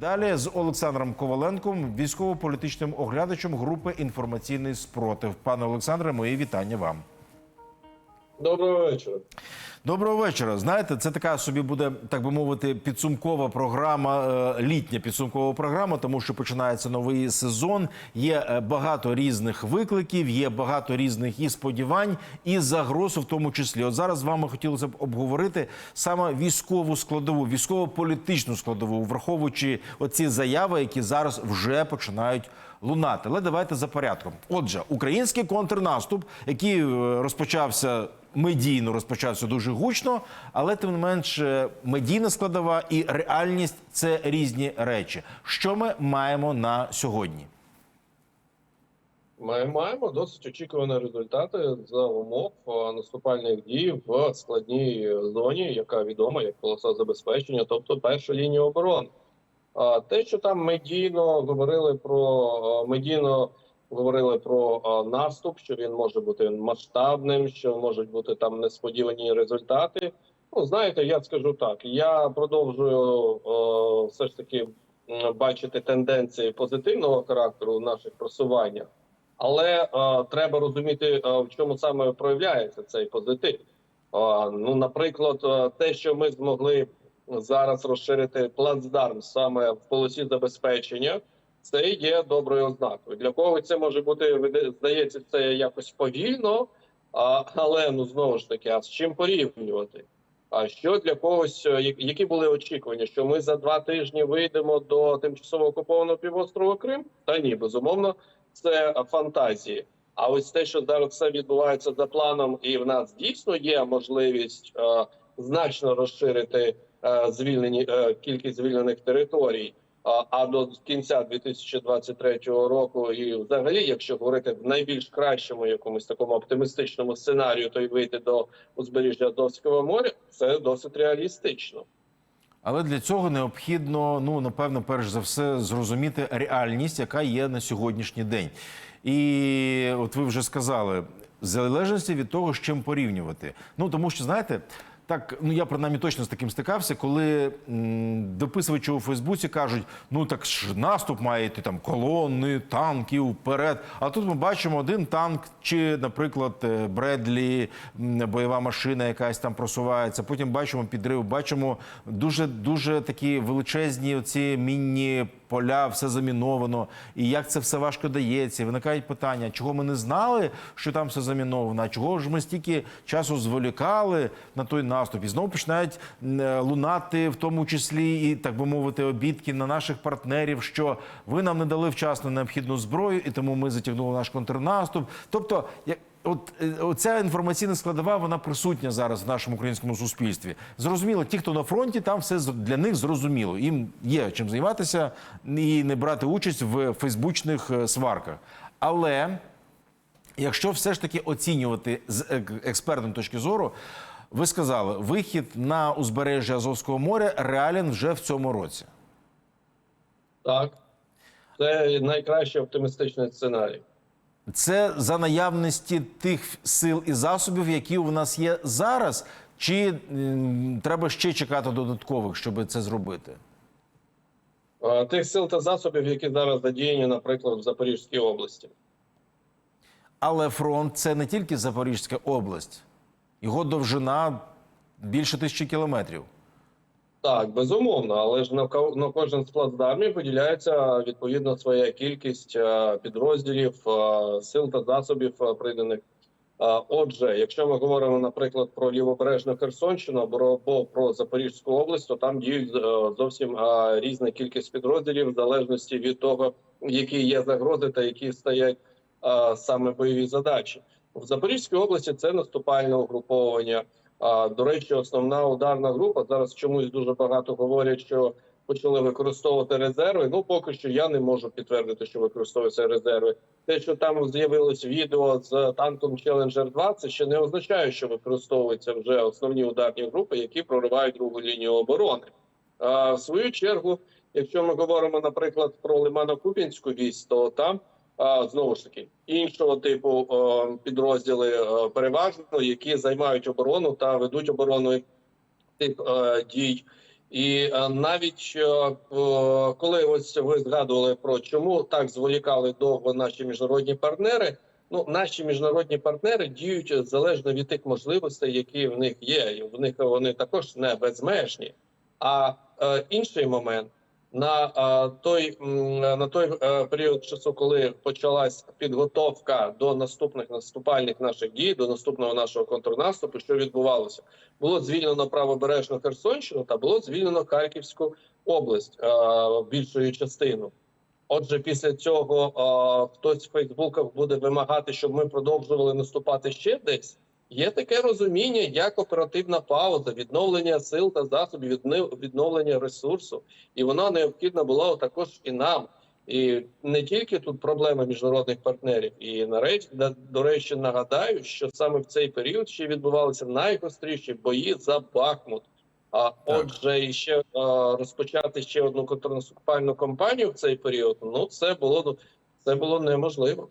Далі з Олександром Коваленком, військово-політичним оглядачем групи інформаційний спротив. Пане Олександре, мої вітання вам. Доброго вечора. Доброго вечора. Знаєте, це така собі буде, так би мовити, підсумкова програма, е, літня підсумкова програма, тому що починається новий сезон. Є е, багато різних викликів, є багато різних і сподівань, і загроз, в тому числі. От зараз з вами хотілося б обговорити саме військову складову, військово-політичну складову, враховуючи оці заяви, які зараз вже починають лунати. Але давайте за порядком. Отже, український контрнаступ, який е, розпочався медійно, розпочався дуже гучно, але тим не менш е, медійна складова і реальність це різні речі. Що ми маємо на сьогодні? Ми маємо досить очікувані результати за умов наступальних дій в складній зоні, яка відома як полоса забезпечення, тобто перша лінія оборони. Те, що там медійно говорили про медійно говорили про наступ, що він може бути масштабним, що можуть бути там несподівані результати. Ну знаєте, я скажу так: я продовжую все ж таки бачити тенденції позитивного характеру в наших просуваннях. Але треба розуміти, в чому саме проявляється цей позитив. Ну, наприклад, те, що ми змогли зараз розширити плацдарм саме в полосі забезпечення, це є доброю ознакою. Для кого це може бути здається, це якось повільно, а, але ну знову ж таки, а з чим порівнювати? А що для когось, е, які були очікування, що ми за два тижні вийдемо до тимчасово окупованого півострова Крим? Та ні, безумовно, це фантазії. А ось те, що зараз все відбувається за планом, і в нас дійсно є можливість е, значно розширити е, звільнені е, кількість звільнених територій. А, до кінця 2023 року, і взагалі, якщо говорити в найбільш кращому якомусь такому оптимістичному сценарію, то й вийти до узбережжя Азовського моря, це досить реалістично. Але для цього необхідно, ну напевно, перш за все, зрозуміти реальність, яка є на сьогоднішній день. І от ви вже сказали, в залежності від того, з чим порівнювати. Ну тому що знаєте. Так, ну я принаймні точно з таким стикався, коли м, дописувачі у Фейсбуці кажуть: ну так ж наступ має йти там колони, танки вперед. А тут ми бачимо один танк, чи, наприклад, е, Бредлі, бойова машина, якась там просувається. Потім бачимо підрив, бачимо дуже дуже такі величезні оці мінні поля, все заміновано. І як це все важко дається? І виникають питання, чого ми не знали, що там все заміновано, а чого ж ми стільки часу зволікали на той наступ? І знову починають е, лунати, в тому числі і так би мовити, обідки на наших партнерів, що ви нам не дали вчасно необхідну зброю, і тому ми затягнули наш контрнаступ. Тобто, як. От е, оця інформаційна складова вона присутня зараз в нашому українському суспільстві. Зрозуміло, ті, хто на фронті, там все для них зрозуміло. Їм є чим займатися і не брати участь в фейсбучних е, сварках. Але якщо все ж таки оцінювати з експертної точки зору, ви сказали, вихід на узбережжя Азовського моря реален вже в цьому році. Так, це найкращий оптимістичний сценарій. Це за наявності тих сил і засобів, які у нас є зараз, чи треба ще чекати додаткових, щоб це зробити? Тих сил та засобів, які зараз задіяні, наприклад, в Запорізькій області. Але фронт це не тільки Запорізька область, його довжина більше тисячі кілометрів. Так, безумовно, але ж на на кожен з плацдармів виділяється відповідно своя кількість е, підрозділів, е, сил та засобів е, приданих. Е, Отже, якщо ми говоримо, наприклад, про лівобережну Херсонщину або про Запорізьку область, то там діють зовсім різна кількість підрозділів в залежності від того, які є загрози та які стоять саме бойові задачі. В Запорізькій області це наступальне угруповання. До речі, основна ударна група зараз чомусь дуже багато говорять, що почали використовувати резерви. Ну поки що я не можу підтвердити, що використовуються резерви. Те, що там з'явилось відео з танком Challenger 2, це ще не означає, що використовуються вже основні ударні групи, які проривають другу лінію оборони. А в свою чергу, якщо ми говоримо, наприклад, про Лимано-Куп'янську вісь, то там знову ж таки іншого типу підрозділи переважно, які займають оборону та ведуть оборону тих дій. І е, навіть е, коли ось ви згадували про чому так зволікали довго наші міжнародні партнери. Ну, наші міжнародні партнери діють залежно від тих можливостей, які в них є. І в них вони також не безмежні. А е, інший момент на той на той е, період часу, коли почалась підготовка до наступних наступальних наших дій, до наступного нашого контрнаступу, що відбувалося, було звільнено правобережну Херсонщину та було звільнено Харківську область е, більшою частину. Отже, після цього е, хтось в Фейсбуках буде вимагати, щоб ми продовжували наступати ще десь. Є таке розуміння, як оперативна пауза, відновлення сил та засобів, відновлення ресурсу, і вона необхідна була також і нам. І не тільки тут проблема міжнародних партнерів, і нарешті до речі, нагадаю, що саме в цей період ще відбувалися найгостріші бої за Бахмут. А отже, і ще розпочати ще одну контрнаступальну кампанію в цей період. Ну це було ну, це було неможливо.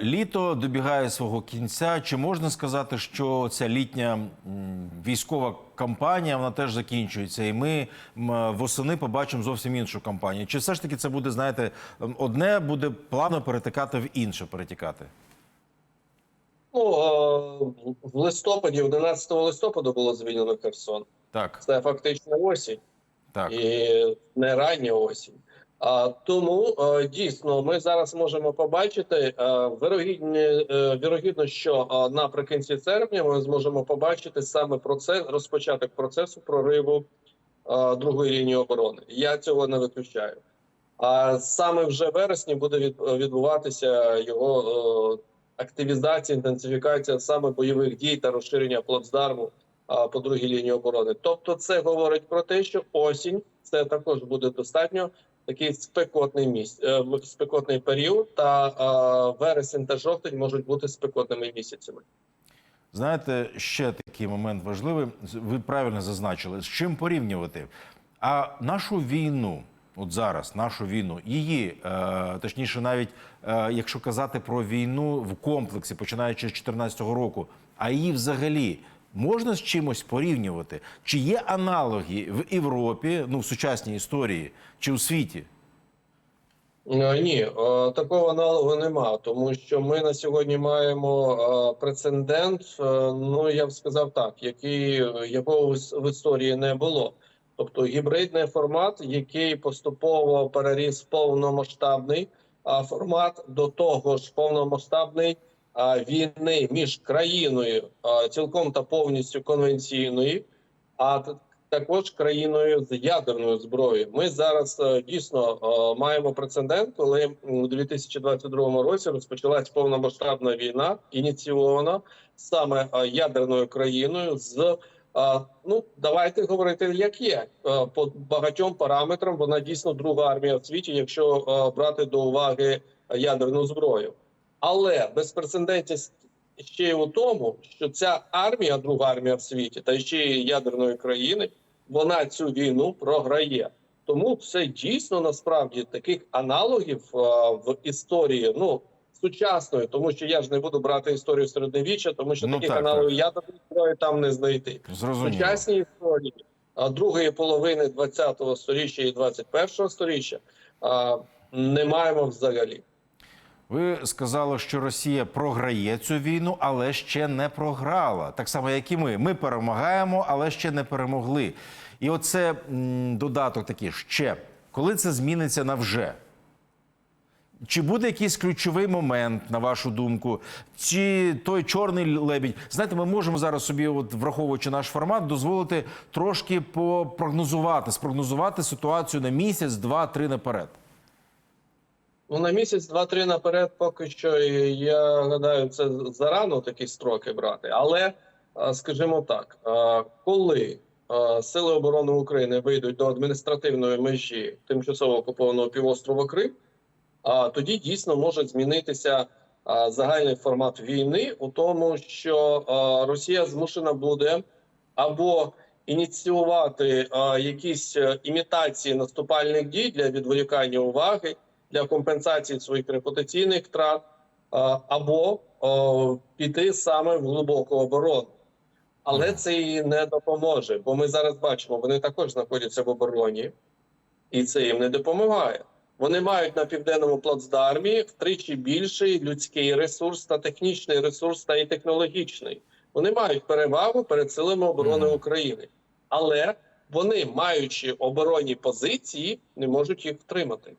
Літо добігає свого кінця. Чи можна сказати, що ця літня військова кампанія вона теж закінчується, і ми восени побачимо зовсім іншу кампанію? Чи все ж таки це буде, знаєте, одне буде плавно перетикати в інше перетікати? Ну е, в листопаді, 11 листопада, було звільнено Херсон. Так, Це фактично осінь. так. і не рання осінь. Тому е, дійсно ми зараз можемо побачити е, вирогідні, е, вірогідно, що наприкінці серпня ми зможемо побачити саме процес розпочаток процесу прориву другої лінії оборони. Я цього не виключаю. А саме вже вересні буде від- відбуватися його активізація, інтенсифікація саме бойових дій та розширення плацдарму по другій лінії оборони. Тобто, це говорить про те, що осінь це також буде достатньо такий спекотний місць, е, спекотний період, та е, вересень та жовтень можуть бути спекотними місяцями. Знаєте, ще такий момент важливий. Ви правильно зазначили, з чим порівнювати. А нашу війну, от зараз, нашу війну, її, е, точніше, навіть якщо казати про війну в комплексі, починаючи з 2014 року, а її взагалі можна з чимось порівнювати? Чи є аналоги в Європі, ну в сучасній історії, чи у світі? Е, Ні, е, такого аналогу нема, тому що ми на сьогодні маємо е, прецедент. Ну я б сказав так, який якого в історії не було. Тобто гібридний формат, який поступово переріс в повномасштабний а, формат, до того ж повномасштабний війни між країною цілком та повністю конвенційної, а також країною з ядерною зброєю. Ми зараз е, дійсно е, маємо прецедент, коли у 2022 році розпочалась повномасштабна війна, ініційована саме е, ядерною країною з. Ну, давайте говорити, як є по багатьом параметрам. Вона дійсно друга армія в світі, якщо брати до уваги ядерну зброю. Але безпрецедентність ще й у тому, що ця армія, друга армія в світі, та ще й ядерної країни, вона цю війну програє. Тому це дійсно насправді таких аналогів е, в історії, ну сучасної, тому що я ж не буду брати історію середньовіччя, тому що Ну, таких так, аналогів ядерної зброї там не знайти. Зрозуміло. сучасній історії а, другої половини 20-го сторіччя і 21-го сторіччя а, не маємо взагалі. Ви сказали, що Росія програє цю війну, але ще не програла. Так само, як і ми. Ми перемагаємо, але ще не перемогли. І оце м, додаток такий ще. Коли це зміниться на вже? Чи буде якийсь ключовий момент, на вашу думку, чи той чорний лебідь? Знаєте, ми можемо зараз собі, от враховуючи наш формат, дозволити трошки попрогнозувати, спрогнозувати ситуацію на місяць, два, три наперед. Ну, на місяць, два-три наперед, поки що я гадаю, це зарано такі строки брати. Але скажімо так, коли сили оборони України вийдуть до адміністративної межі тимчасово окупованого півострова Крим, тоді дійсно може змінитися загальний формат війни у тому, що Росія змушена буде або ініціювати якісь е, імітації наступальних дій для відволікання уваги для компенсації своїх репутаційних втрат або піти саме в глибоку оборону. Але це і не допоможе, бо ми зараз бачимо, вони також знаходяться в обороні, і це їм не допомагає. Вони мають на південному плацдармі втричі більший людський ресурс та технічний ресурс та і технологічний. Вони мають перевагу перед силами оборони України, але вони, маючи оборонні позиції, не можуть їх втримати.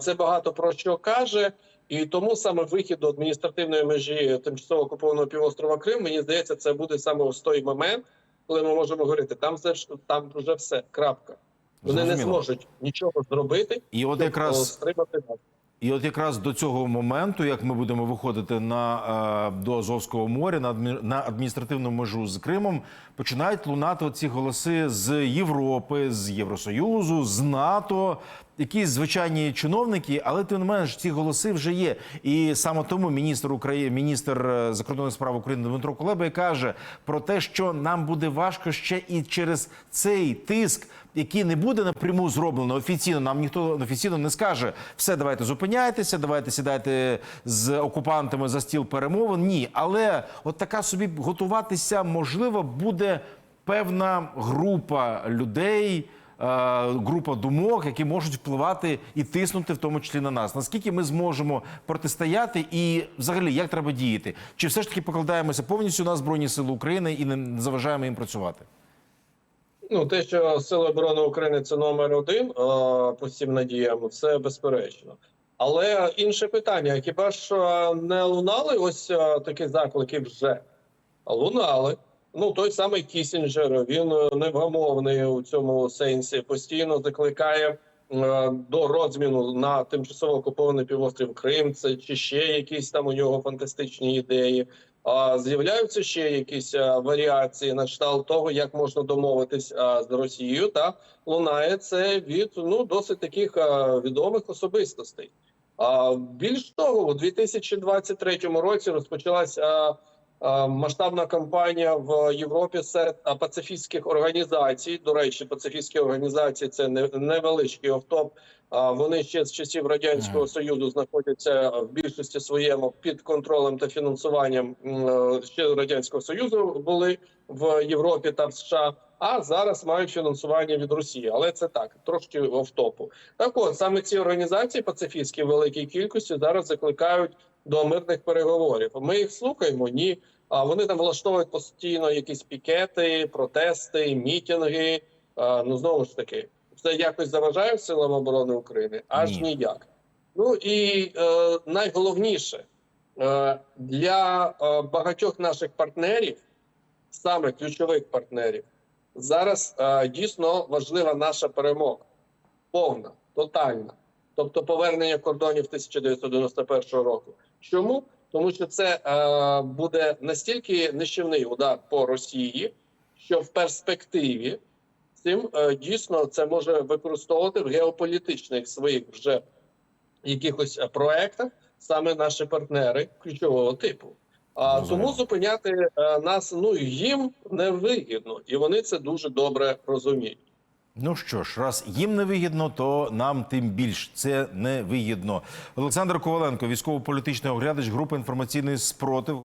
Це багато про що каже. І тому саме вихід до адміністративної межі тимчасово окупованого півострова Крим, мені здається, це буде саме ось той момент, коли ми можемо говорити, там все ж там вже все, крапка. Вони не зможуть нічого зробити, І от якраз стримати нас. І от якраз до цього моменту, як ми будемо виходити на е, до Азовського моря на на адміністративну межу з Кримом, починають лунати ці голоси з Європи, з Євросоюзу, з НАТО. Якісь звичайні чиновники, але тим не менш ці голоси вже є. І саме тому міністр України, міністр е, закордонних справ України Дмитро Кулеба каже про те, що нам буде важко ще і через цей тиск, який не буде напряму зроблено офіційно. Нам ніхто офіційно не скаже все, давайте зупиняйтеся, давайте сідайте з окупантами за стіл перемовин. Ні, але от така собі готуватися можливо буде певна група людей. Е, Група думок, які можуть впливати і тиснути, в тому числі на нас. Наскільки ми зможемо протистояти, і взагалі як треба діяти? Чи все ж таки покладаємося повністю на збройні сили України і не заважаємо їм працювати? Ну, те, що Сили оборони України це номер один е, по всім надіям, це безперечно. Але інше питання: хіба ж е, не лунали ось такі заклики вже? Лунали. Ну, той самий Кісінджер, він е, невгамовний у цьому сенсі, постійно закликає е, до розміну на тимчасово окупований півострів Крим. Це чи ще якісь там у нього фантастичні ідеї. А з'являються ще якісь а, варіації на кшталт того, як можна домовитись а, з Росією, та лунає це від ну досить таких а, відомих особистостей. А більш того, у 2023 році розпочалася а, а, масштабна кампанія в Європі серед а, пацифістських організацій. До речі, пацифістські організації це не невеличкий офтоп. А вони ще з часів радянського союзу знаходяться в більшості своєму під контролем та фінансуванням е, ще радянського союзу були в Європі та в США. А зараз мають фінансування від Росії, але це так трошки офтопу. Так от саме ці організації пацифістські в великій кількості зараз закликають до мирних переговорів. Ми їх слухаємо. Ні, а вони там влаштовують постійно якісь пікети, протести, мітинги. А, ну знову ж таки, це якось заважає силам оборони України? Аж Ні. ніяк. Ну і е, найголовніше е, для е, багатьох наших партнерів, саме ключових партнерів, зараз е, дійсно важлива наша перемога, повна, тотальна, тобто повернення кордонів 1991 року. Чому? Тому що це е, буде настільки нищівний удар по Росії, що в перспективі цим е, дійсно це може використовувати в геополітичних своїх вже якихось е, проектах саме наші партнери ключового типу. А тому зупиняти е, нас ну їм не вигідно, і вони це дуже добре розуміють. Ну що ж, раз їм не вигідно, то нам тим більш це не вигідно. Олександр Коваленко, військово-політичний оглядач групи інформаційний спротив.